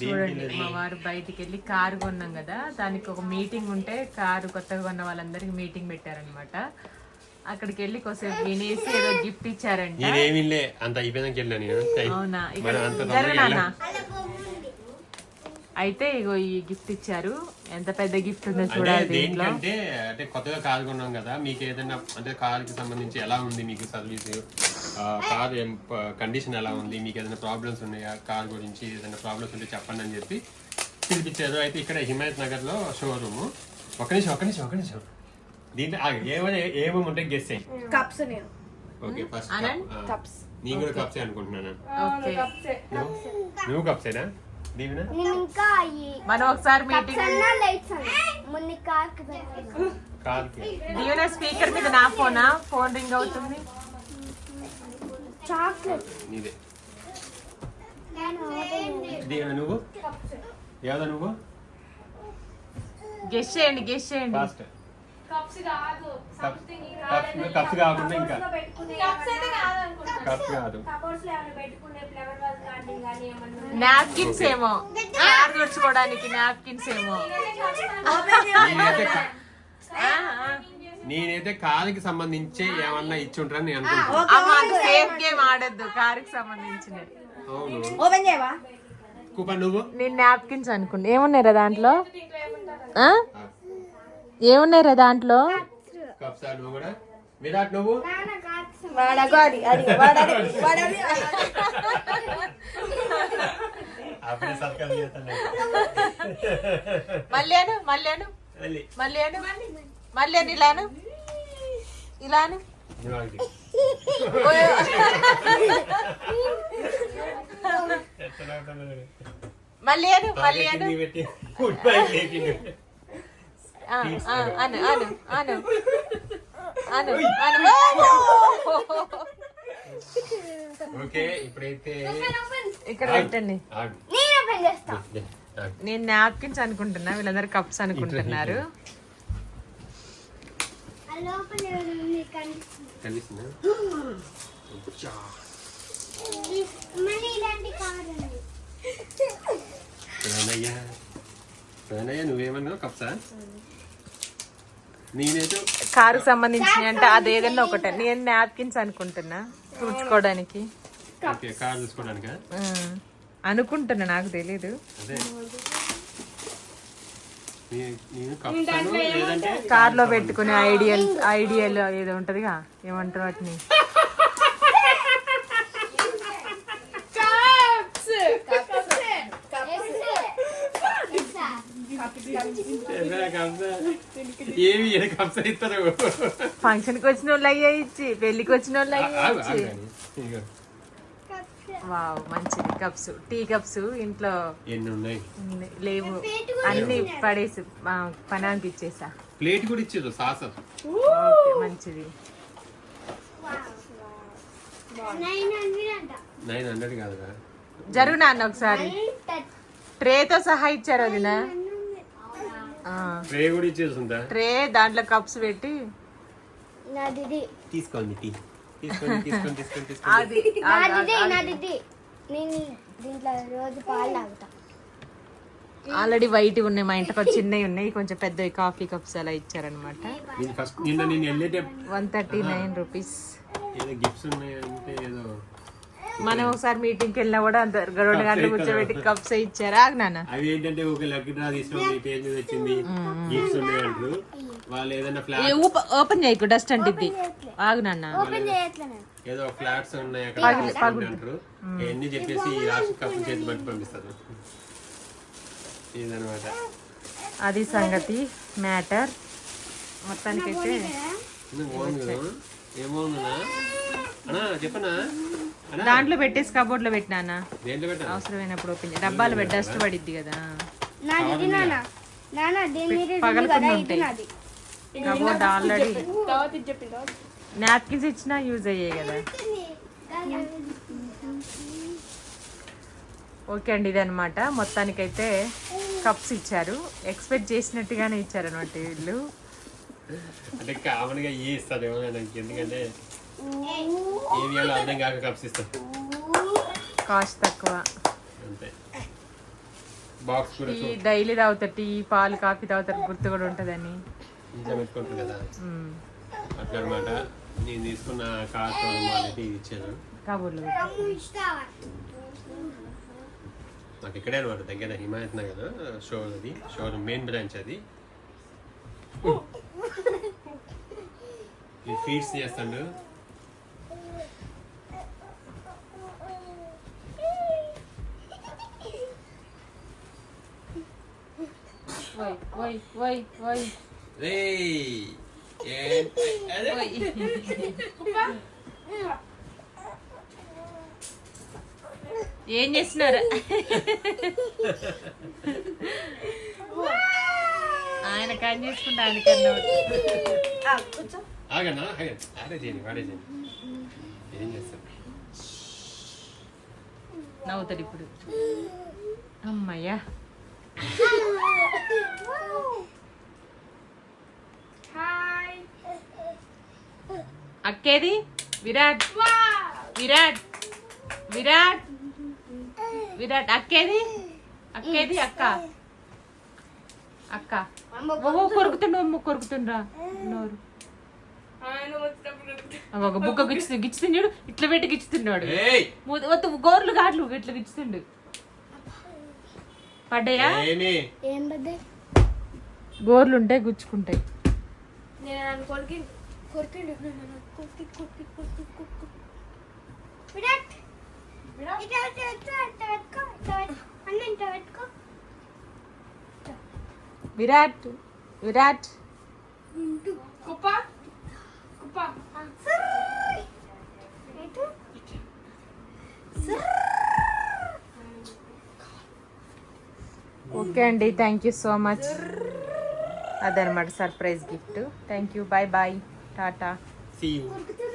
చూడండి మా వారు బయటికి వెళ్ళి కారు కొన్నాం కదా దానికి ఒక మీటింగ్ ఉంటే కారు కొత్తగా కొన్న వాళ్ళందరికి మీటింగ్ పెట్టారనమాట అక్కడికి వెళ్ళి కొద్దిసేపు వినేసి ఏదో గిఫ్ట్ ఇచ్చారంట. లే అంత అయిపోయినాక వెళ్ళాను నేను. అవునా? ఇక్కడ అయితే ఇగో ఈ గిఫ్ట్ ఇచ్చారు. ఎంత పెద్ద గిఫ్ట్ ఉందో చూడాలి దీంట్లో. అంటే కొత్తగా కారు కొన్నాం కదా మీకు ఏదైనా అంటే కార్కి సంబంధించి ఎలా ఉంది మీకు సర్వీస్ కార్ కండిషన్ ఎలా ఉంది? మీకు ఏదైనా ప్రాబ్లమ్స్ ఉన్నాయా? కార్ గురించి ఏదైనా ప్రాబ్లమ్స్ ఉంటే చెప్పండి అని చెప్పి పిలిపించారు. అయితే ఇక్కడ హిమాయత్ నగర్లో షోరూమ్ ఒక నిమిషం ఒక నిమిషం ఒక నిమిషం. దీంట్లో ఏమైనా ఏమేమి ఉంటే గెస్ అయ్యి కప్స్ ఓకే ఫస్ట్? కప్స్ నేను కూడా కప్సే అనుకుంటున్నాను. ఓకే కప్సే నువ్వు? కప్సేనా దీవినా? మనం ఒకసారి మీటింగ్ దీవెన స్పీకర్ మీద నా ఫోనా ఫోన్ రింగ్ అవుతుంది. చాక్లెట్ నీదే. ఆర్డర్ నువ్వు? ఏదా నువ్వు? గెస్ చేయండి గెస్ చేయండి. ఫాస్ట్ కప్స్ కాదు. సంథింగ్ కప్స్ కప్స్ కాకుండా ఇంకా. కప్స్ అయితే కాదు అనుకుంటా కప్స్ కాదు. కబోర్డ్స్లో ఏమైనా పెట్టుకునే ఫ్లవర్ వాజ్ గార్డెన్ కానీ ఏమన్నా నాప్కిన్స్ ఏమో. కార్ తుడుచుకోవడానికి నాప్కిన్స్ ఏమో. నేనైతే కారుకి సంబంధించి ఏమన్నా ఇచ్చి ఉంటారని నేను అనుకుంటున్నాను సేఫ్ గేమ్ ఆడొద్దు కారుకి సంబంధించినది. అవును. ఓపెన్ చేయవా? కూపన్ నువ్వు? నేను నాప్కిన్స్ అనుకుంటా. ఏమున్నాయి దాంట్లో? ఆ? ఏమున్నాయి రా దాంట్లో? కప్స్ నువ్వు కూడా. విరాట్ నువ్వు? అది అప్పుడే చేస్తాను మళ్ళీ మళ్ళీ మళ్ళీ. మళ్ళీ ఇలాను? ఇలాను? మళ్ళీ అను మళ్ళీ అను అను అను అను. అను అను. ఓకే ఇప్పుడైతే ఇక్కడ పెట్టండి. నేను నాప్కిన్స్ అనుకుంటున్నా వీళ్ళందరూ కప్స్ అనుకుంటున్నారు ఆ లోపల ఏమైనా ఉంది కనిపిస్తుంది కార్ ఉంది ప్రణయ్య ప్రణయ్య నువ్వేమన్నావు కప్సా నేనైతే కారు సంబంధించిన అంటే అది ఏదైనా ఒకటే నేను నాప్కిన్స్ అనుకుంటున్నా తుడుచుకోవడానికి ఓకే కార్ చూసుకోవడానికా ఉమ్. అనుకుంటున్నా నాకు తెలీదు అదే నే- నేను కప్సాను లేదంటే కార్లో పెట్టుకునే ఐడియల్ ఐడియల్ ఏదో ఉంటదిగా ఏమంటారు వాటిని? ఫంక్షన్కి వచ్చిన వాళ్ళు అయ్యే ఇచ్చి పెళ్ళికి వచ్చిన వాళ్ళు అయ్యే ఇచ్చి. వావ్ మంచిది. కప్స్ టీ కప్స్ ఇంట్లో ఎన్ని ఉన్నాయి. లేవు. అన్ని పడేసి పనానికి ఇచ్చేసా. ప్లేట్ కూడా ఇచ్చేది సాసర్ ఓకే మంచిది. నైన్ హండ్రెడ్ కాదురా. జరుగు నాన్న ఒకసారి. ట్రేతో సహా ఇచ్చారు ఆ, ట్రే కూడా ఇచ్చేస్తుందా ట్రే దాంట్లో కప్స్ పెట్టి. తీసుకోండి టీ. నేను దీంట్లో రోజు పాలు తాగుతా. ఆల్రెడీ వైట్ ఉన్నాయి మా ఇంటికి ఒక చిన్నవి ఉన్నాయి. కొంచెం పెద్దవి కాఫీ కప్స్ అలా ఇచ్చారనమాట నేను ఫస్ట్ నిన్న నేను వెళ్ళేటే వన్ థర్టీ నైన్ రూపీస్. ఏదో గిఫ్ట్స్ ఉన్నాయి అంటే ఏదో మనం ఒకసారి మీటింగ్కి వెళ్ళినా కూడా అంత రెండు గంటలు కూర్చోబెట్టి కప్స్ ఇచ్చారా? నాన్న. అవి ఏంటంటే ఒక లక్కీ డ్రా తీసుకోండి పేజ్ మీద వచ్చింది. గిఫ్ట్స్ ఉన్నాయి అంటారు. వాళ్ళు ఏదైనా ఫ్లాట్ ఓపెన్ చేయకు డస్ట్ అంటిద్ది ఆగు నాన్న. ఓపెన్ చేయట్లే నేను ఏదో ఫ్లాట్స్ ఉన్నాయి అక్కడ చెప్పేసి ఈ రాష్ట్ర కప్పు చేతి పట్టి పంపిస్తారు. ఇదనమాట అది సంగతి మ్యాటర్ చెప్పనా అన్నా దాంట్లో పెట్టేసి కబోర్డ్లో పెట్టినా అవసరమైనప్పుడు ఓపెన్ డబ్బాలు పెట్టి డస్ట్ పడిద్ది కదా. పగలకుండా ఉంటాయి. కబోర్డ్ ఆల్రెడీ నాప్కిన్స్ ఇచ్చినా యూజ్ అయ్యాయి కదా. ఓకే అండి ఇది అనమాట మొత్తానికైతే కప్స్ ఇచ్చారు. ఎక్స్పెక్ట్ చేసినట్టుగానే ఇచ్చారనమాట వీళ్ళు. అంటే నాకు ఎందుకంటే ఏమి ఇవ్వాలో అర్థం కాక కప్స్ ఇస్తాం. కాస్ట్ తక్కువ. అంతే. బాక్స్ డైలీ తాగుతారు టీ పాలు కాఫీ తాగుతారు గుర్తు కూడా ఉంటుందని. ఇంట్లో పెట్టుకుంటారు కదా. అట్లా అనమాట నేను తీసుకున్న కార్ వాళ్ళకి ఇది ఇచ్చాను. కబుర్లు. నాకు ఇక్కడే అనమాట దగ్గర హిమాయత్ నగర్ షో అది షోరూమ్ మెయిన్ బ్రాంచ్ అది. ఈ ఫీడ్స్ చేస్తాడు. ఓయ్ ఓయ్ ఓయ్ ఓయ్. రే ఏం చేస్తున్నారు? ఆయన కన్ చేసుకుంటా ఆయన కన్నా కూర్చో ఆగనా? ఆగండి. ఆడే చేయండి వాడే చేయండి. ఏం చేస్తాడు నవ్వుతాడు ఇప్పుడు. అమ్మయ్యా. అక్కేది విరాట్. విరాట్. విరాట్. విరాట్. అక్కేది? అక్కేది? అక్క. అక్క. ఓ కొరుకుతుండు అమ్మ కొరుకుతుండ్రా. నోరు. ఒక బుక్క గిచ్చు గిచ్చుతుంది చూడు ఇట్లా పెట్టి గిచ్చుతున్నాడు గోర్లు కాట్లు ఇట్లా గిచ్చుతుండు. పడ్డాయా? గోర్లు ఉంటాయి గుచ్చుకుంటాయి. కొరికిండు కొరికి కొరికి కొరికి కొరికి. విరాట్. విరాట్. ఇట్లా పెట్టుకో అన్న పెట్టుకో విరాట్ విరాట్. కుప్ప. కుప్ప. ఇటు. ఓకే అండి థ్యాంక్ యూ సో మచ్ అదనమాట surprise gift thank you bye bye Tata see you కొరుకుతుంది